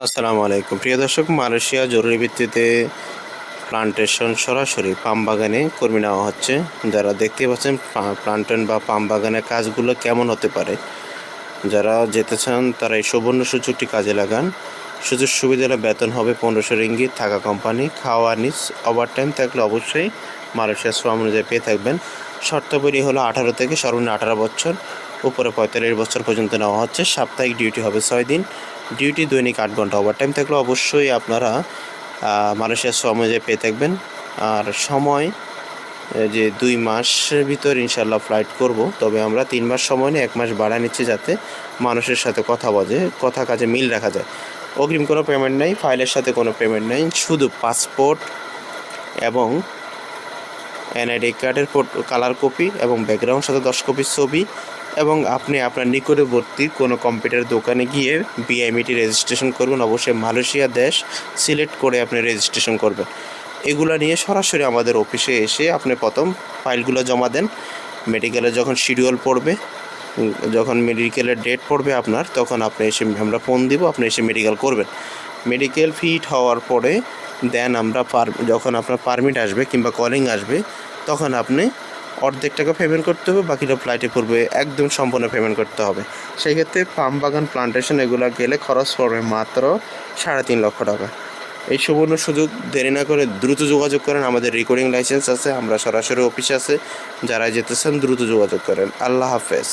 আসসালামু আলাইকুম। প্রিয় দর্শক, মালয়েশিয়া জরুরি ভিত্তিতে প্লান্টেশন সরাসরি পাম বাগানে কর্মী নেওয়া হচ্ছে। যারা দেখতে পাচ্ছেন প্লান্টেন বা পাম বাগানের কাজগুলো কেমন হতে পারে, যারা যেতে চান তারা এই সুবর্ণ সুযোগটি কাজে লাগান। সুযোগ সুবিধার বেতন হবে পনেরোশো রিঙ্গিত থাকা কোম্পানি, খাওয়া নিস ওভার টাইম থাকলে অবশ্যই মালয়েশিয়া শ্রম অনুযায়ী পেয়ে থাকবেন। শর্তাবলী হলো আঠারো থেকে সর্বনিম্ন আঠারো বছর, উপরে পঁয়তাল্লিশ বছর পর্যন্ত নেওয়া হচ্ছে। সাপ্তাহিক ডিউটি হবে ছয় দিন। ডিউটি, দৈনিক আট ঘণ্টা ওভার টাইম থাকলে অবশ্যই আপনারা মানুষের শ্রম অনুযায়ী পেয়ে থাকবেন। আর সময় যে দুই মাসের ভিতর ইনশাল্লাহ ফ্লাইট করব, তবে আমরা তিন মাস সময় নিয়ে এক মাস বাড়া নিচ্ছি যাতে মানুষের সাথে কথা বলে কথা কাজে মিল রাখা যায়। অগ্রিম কোনো পেমেন্ট নেই ফাইলের সাথে কোনো পেমেন্ট নেই, শুধু পাসপোর্ট এবং এনআইডি কার্ডের কালার কপি এবং ব্যাকগ্রাউন্ড সাথে দশ কপি ছবি এবং আপনি আপনার নিকটবর্তী কোনো কম্পিউটার দোকানে গিয়ে বিআইমিটি রেজিস্ট্রেশন করবেন। অবশ্যই মালয়েশিয়া দেশ সিলেক্ট করে আপনি রেজিস্ট্রেশন করবেন। এগুলো নিয়ে সরাসরি আমাদের অফিসে এসে আপনি প্রথম ফাইলগুলো জমা দেন। মেডিকেলে যখন শিডিউল পড়বে যখন মেডিকেলের ডেট পড়বে আপনার, তখন আপনি এসে আমরা ফোন দিব, আপনি এসে মেডিকেল করবেন। মেডিকেল ফিট হওয়ার পরে দেন আমরা যখন আপনার পারমিট আসবে কিংবা কলিং আসবে, তখন আপনি অর্ধেক টাকা পেমেন্ট করতে হবে, বাকিটা ফ্লাইটে পড়বে একদম সম্পূর্ণ পেমেন্ট করতে হবে। সেই ক্ষেত্রে পাম বাগান প্লান্টেশন এগুলো গেলে খরচ পড়বে মাত্র সাড়ে তিন লক্ষ টাকা। এই সুবর্ণ সুযোগ দেরি না করে দ্রুত যোগাযোগ করেন, আমাদের রেকর্ডিং লাইসেন্স আছে, আমরা সরাসরি অফিসে আছে, যারা যেতেছেন দ্রুত যোগাযোগ করেন। আল্লাহ হাফেজ।